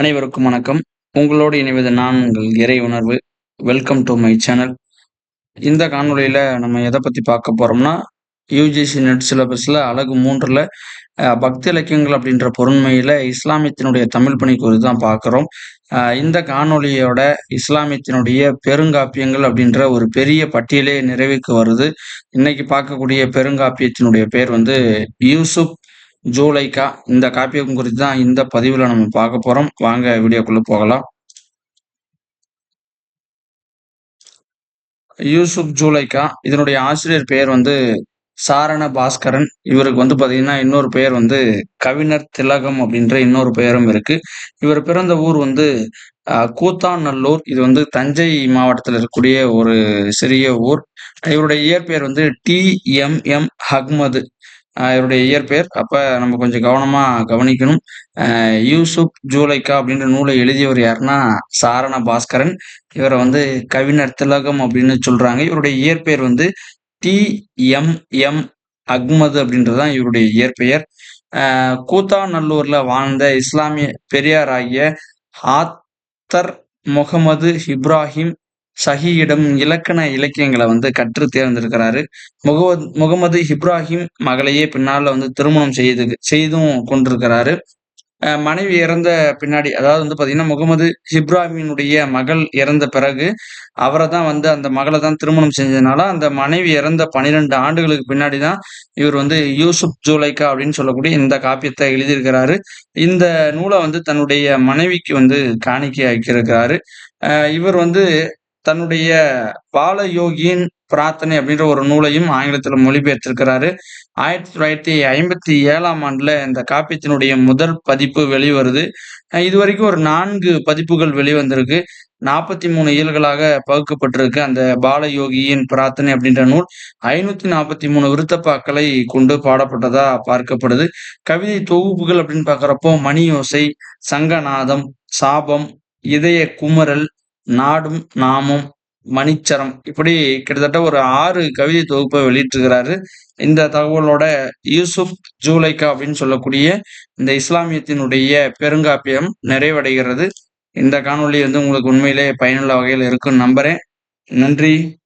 அனைவருக்கும் வணக்கம். உங்களோடு இணைவது நான் உங்கள் இறை உணர்வு. வெல்கம் டு மை சேனல் இந்த காணொலியில் நம்ம எதை பற்றி பார்க்க போகிறோம்னா யூஜிசி நெட் சிலபஸில் அழகு மூன்றில் பக்தி இலக்கியங்கள் அப்படின்ற பொருண்மையில் இஸ்லாமியத்தினுடைய தமிழ் பணி குறித்து தான் பார்க்குறோம். இந்த காணொலியோட இஸ்லாமியத்தினுடைய பெருங்காப்பியங்கள் அப்படின்ற ஒரு பெரிய பட்டியலே நிறைவுக்கு வருது. இன்னைக்கு பார்க்கக்கூடிய பெருங்காப்பியத்தினுடைய பேர் வந்து யூசுப் ஜூலைக்கா இந்த காப்பியம் குறித்து தான் இந்த பதிவில் நம்ம பார்க்க போகிறோம் வாங்க வீடியோக்குள்ளே போகலாம். யூசுப் ஜூலைக்கா இதனுடைய ஆசிரியர் பெயர் வந்து சாரண பாஸ்கரன். இவருக்கு வந்து பார்த்தீங்கன்னா இன்னொரு பெயர் வந்து கவிஞர் திலகம் அப்படின்ற இன்னொரு பெயரும் இருக்கு. இவர் பிறந்த ஊர் வந்து கூத்தாநல்லூர். இது வந்து தஞ்சை மாவட்டத்தில் இருக்கக்கூடிய ஒரு சிறிய ஊர். இவருடைய இயற்பெயர் வந்து டி எம் எம் ஹக்மது இவருடைய இயற்பெயர். அப்போ நம்ம கொஞ்சம் கவனமாக கவனிக்கணும். யூசுப் ஜூலைக்கா அப்படின்ற நூலை எழுதியவர் யாருன்னா சாரண பாஸ்கரன். இவரை வந்து கவிஞர் திலகம் அப்படின்னு சொல்கிறாங்க இவருடைய இயற்பெயர் வந்து டி எம் எம் அக்மது அப்படின்றதான் இவருடைய இயற்பெயர். கூத்தாநல்லூர்ல வாழ்ந்த இஸ்லாமிய பெரியார் ஆகிய ஆத்தர் முகமது இப்ராஹிம் ஷஹியிடம் இலக்கண இலக்கியங்களை வந்து கற்று தேர்ந்திருக்கிறாரு முகமது முகமது இப்ராஹிம் மகளையே பின்னால வந்து திருமணம் செய்து செய்தும் கொண்டிருக்கிறாரு. மனைவி இறந்த பின்னாடி அதாவது வந்து பாத்தீங்கன்னா முகமது இப்ராஹிமினுடைய மகள் இறந்த பிறகு அவரை தான் வந்து அந்த மகளை தான் திருமணம் செஞ்சதுனால அந்த மனைவி இறந்த பனிரெண்டு ஆண்டுகளுக்கு பின்னாடி தான் இவர் வந்து யூசுப் ஜூலைக்கா அப்படின்னு சொல்லக்கூடிய இந்த காப்பியத்தை எழுதியிருக்கிறாரு. இந்த நூலை வந்து தன்னுடைய மனைவிக்கு வந்து காணிக்கையாக்கியிருக்கிறாரு இவர் வந்து தன்னுடைய பாலயோகியின் பிரார்த்தனை அப்படின்ற ஒரு நூலையும் ஆங்கிலத்தில் மொழிபெயர்த்திருக்கிறாரு. ஆயிரத்தி தொள்ளாயிரத்தி ஐம்பத்தி ஏழாம் ஆண்டுல இந்த காப்பியத்தினுடைய முதல் பதிப்பு வெளிவருது. இது வரைக்கும் ஒரு நான்கு பதிப்புகள் வெளிவந்திருக்கு. நாற்பத்தி மூணு இயல்களாக பகுக்கப்பட்டிருக்கு அந்த பாலயோகியின் பிரார்த்தனை அப்படின்ற நூல். ஐநூத்தி நாற்பத்தி மூணு விருத்தப்பாக்களை கொண்டு பாடப்பட்டதா பார்க்கப்படுது. கவிதை தொகுப்புகள் அப்படின்னு பாக்குறப்போ மணியோசை சங்கநாதம் சாபம் இதய குமரல் நாடும் நாமும் மணிச்சரம். இப்படி கிட்டத்தட்ட ஒரு ஆறு கவிதை தொகுப்பை வெளியிட்டிருக்கிறாரு. இந்த தகவலோட யூசுப் ஜூலைக்கா அப்படின்னு சொல்லக்கூடிய இந்த இஸ்லாமியத்தினுடைய பெருங்காப்பியம் நிறைவடைகிறது. இந்த காணொலி வந்து உங்களுக்கு உண்மையிலே பயனுள்ள வகையில் இருக்குன்னு நம்புறேன். நன்றி.